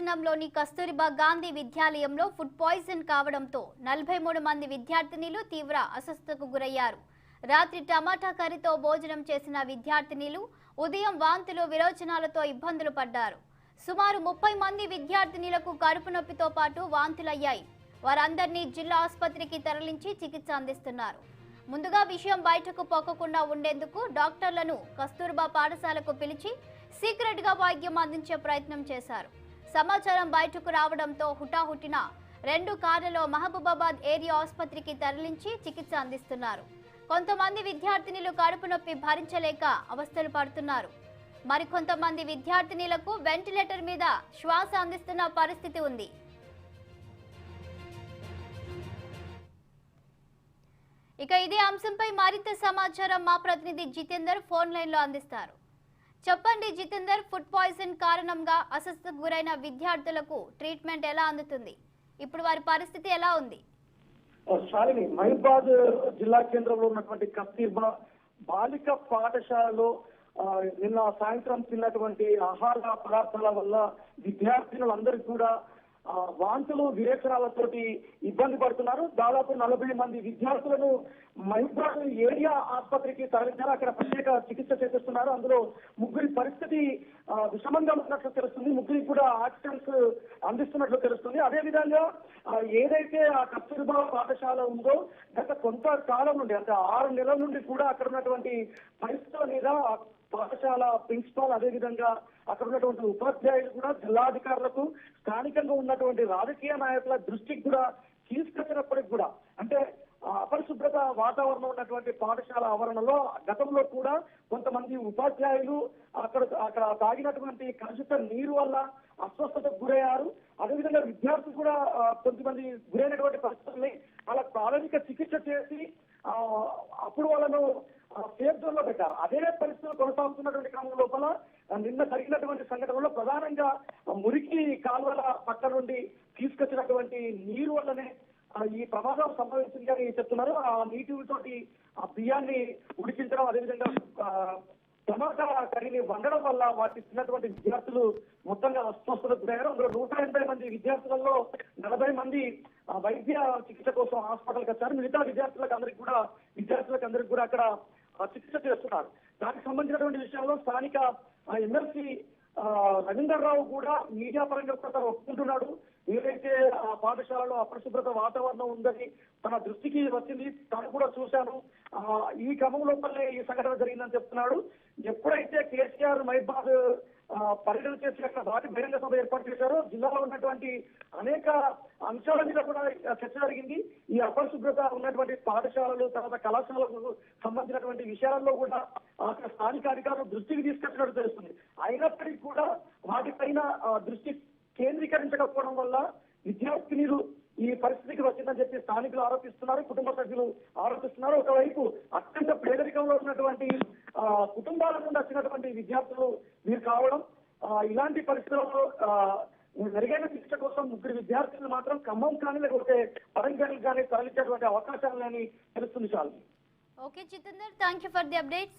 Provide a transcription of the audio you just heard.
పట్టణంలోని కస్తూరిబా గాంధీ విద్యాలయంలో food poison కావడంతో నలభై మూడు మంది విద్యార్థినిలు తీవ్ర అస్వస్థతకు గురయ్యారు. రాత్రి టమాటా కర్రీతో భోజనం చేసిన విద్యార్థినిలు ఉదయం వాంతులు విరోచనాలతో ఇబ్బందులు పడ్డారు. సుమారు ముప్పై మంది విద్యార్థినిలకు కడుపు నొప్పితో పాటు వాంతులయ్యాయి. వారందరినీ జిల్లా ఆసుపత్రికి తరలించి చికిత్స అందిస్తున్నారు. ముందుగా విషయం బయటకు పొక్కకుండా ఉండేందుకు డాక్టర్లను కస్తూర్బా పాఠశాలకు పిలిచి సీక్రెట్గా వైద్యం అందించే ప్రయత్నం చేశారు. సమాచారం బయటకు రావడంతో హుటాహుటిన రెండు కార్లలో మహబూబాబాద్ ఏరియా ఆసుపత్రికి తరలించి చికిత్స అందిస్తున్నారు. కొంతమంది విద్యార్థినులు కడుపు నొప్పి భరించలేక అవస్థలు పడుతున్నారు. మరికొంతమంది విద్యార్థినులకు వెంటిలేటర్ మీద శ్వాస అందిస్తున్న పరిస్థితి ఉంది. ఇక ఇదే అంశంపై మరింత సమాచారం మా ప్రతినిధి జితేందర్ ఫోన్ లైన్లో అందిస్తారు. చెప్పండి జితేందర్ ఫుడ్ పాయిజన్ కారణంగా అస్వస్థకు గురైన విద్యార్థులకు ట్రీట్మెంట్ ఎలా అందుతుంది? ఇప్పుడు వారి పరిస్థితి ఎలా ఉంది? శాలిని మహిబాద్ జిల్లా కేంద్రంలో ఉన్నటువంటి కస్తీర్బా బాలిక పాఠశాలలో నిన్న సాయంత్రం తిన్నటువంటి ఆహార పదార్థాల వల్ల విద్యార్థినులందరికీ కూడా వాంతులు విరేచనాలతోటి ఇబ్బంది పడుతున్నారు. దాదాపు నలభై మంది విద్యార్థులను మహిబాద్ ఏరియా ఆసుపత్రికి తరలించారు. అక్కడ ప్రత్యేక చికిత్స చేపిస్తున్నారు. అందులో ముగ్గురి పరిస్థితి విషమంగా ఉన్నట్లు తెలుస్తుంది. ముగ్గురికి కూడా ఆక్సిజన్స్ అందిస్తున్నట్లు తెలుస్తుంది. అదే విధంగా ఏదైతే ఆ కస్తూర్బా పాఠశాల ఉందో గత కొంత కాలం నుండి అంటే ఆరు నెలల నుండి కూడా అక్కడ ఉన్నటువంటి పరిస్థితుల మీద పాఠశాల ప్రిన్సిపాల్ అదేవిధంగా అక్కడ ఉన్నటువంటి ఉపాధ్యాయులు కూడా జిల్లాధికారులకు స్థానికంగా ఉన్నటువంటి రాజకీయ నాయకుల దృష్టికి కూడా తీసుకొచ్చినప్పటికి కూడా అంటే అపరిశుభ్రత వాతావరణం ఉన్నటువంటి పాఠశాల ఆవరణలో గతంలో కూడా కొంతమంది ఉపాధ్యాయులు అక్కడ అక్కడ తాగినటువంటి కలుషిత నీరు వల్ల అస్వస్థతకు గురయ్యారు. అదేవిధంగా విద్యార్థులు కూడా కొంతమంది గురైనటువంటి పరిస్థితుల్ని వాళ్ళ ప్రాథమిక చికిత్స చేసి కొనసాగుతున్నటువంటి క్రమం లోపల నిన్న జరిగినటువంటి సంఘటనలో ప్రధానంగా మురికి కాలువల పక్క నుండి తీసుకొచ్చినటువంటి నీరు వల్లనే ఈ ప్రమాదం సంభవించింది అని చెప్తున్నారు. ఆ నీటితోటి ఆ బియ్యాన్ని ఉడికించడం అదేవిధంగా టమాటా కర్రీని వండడం వల్ల వాటి తిన్నటువంటి విద్యార్థులు మొత్తంగా అస్వస్థతకు గురయ్యారు అందులో నూట ఎనభై మంది విద్యార్థులలో నలభై మంది ఆ, వైద్య చికిత్స కోసం హాస్పిటల్కి వచ్చారు. మిగతా విద్యార్థులకు అందరికి కూడా విద్యార్థులకు అందరికి కూడా అక్కడ చికిత్స చేస్తున్నారు. దానికి సంబంధించినటువంటి విషయంలో స్థానిక ఎమ్మెల్సీ రవీందర్ రావు కూడా మీడియా పరంగా కూడా తను ఒప్పుకుంటున్నాడు. ఏదైతే ఆ పాఠశాలలో అపరిశుభ్రత వాతావరణం ఉందని తన దృష్టికి వచ్చింది తను కూడా చూశాను. ఈ క్రమం లోపలే ఈ సంఘటన జరిగిందని చెప్తున్నాడు. ఎప్పుడైతే కేసీఆర్ మైబాద్ పర్యటన చేసి భారీ బహిరంగ సభ ఏర్పాటు చేశారు. జిల్లాలో ఉన్నటువంటి అనేక అంశాల మీద కూడా చర్చ జరిగింది. ఈ అపరిశుభ్రత ఉన్నటువంటి పాఠశాలలు తర్వాత కళాశాలకు సంబంధించినటువంటి విషయాల్లో కూడా అక్కడ స్థానిక అధికారులు దృష్టికి తీసుకొచ్చినట్టు తెలుస్తుంది. అయినప్పటికీ కూడా వాటిపైన దృష్టి కేంద్రీకరించకపోవడం వల్ల విద్యార్థినీలు ఈ పరిస్థితికి వచ్చిందని చెప్పి స్థానికులు ఆరోపిస్తున్నారు కుటుంబ సభ్యులు ఆరోపిస్తున్నారు. ఒకవైపు అత్యంత పేదరికంలో ఉన్నటువంటి కుటుంబాల నుండి వచ్చినటువంటి విద్యార్థులు మీరు కావడం ఇలాంటి పరిస్థితుల్లో మెరుగైన శిక్ష కోసం ముగ్గురు విద్యార్థులు మాత్రం ఖమ్మం కానీ లేకపోతే పరంగాని కానీ తరలించేటువంటి అవకాశాలు అని తెలుస్తుంది చాలు. Okay Jitender. Thank you for the updates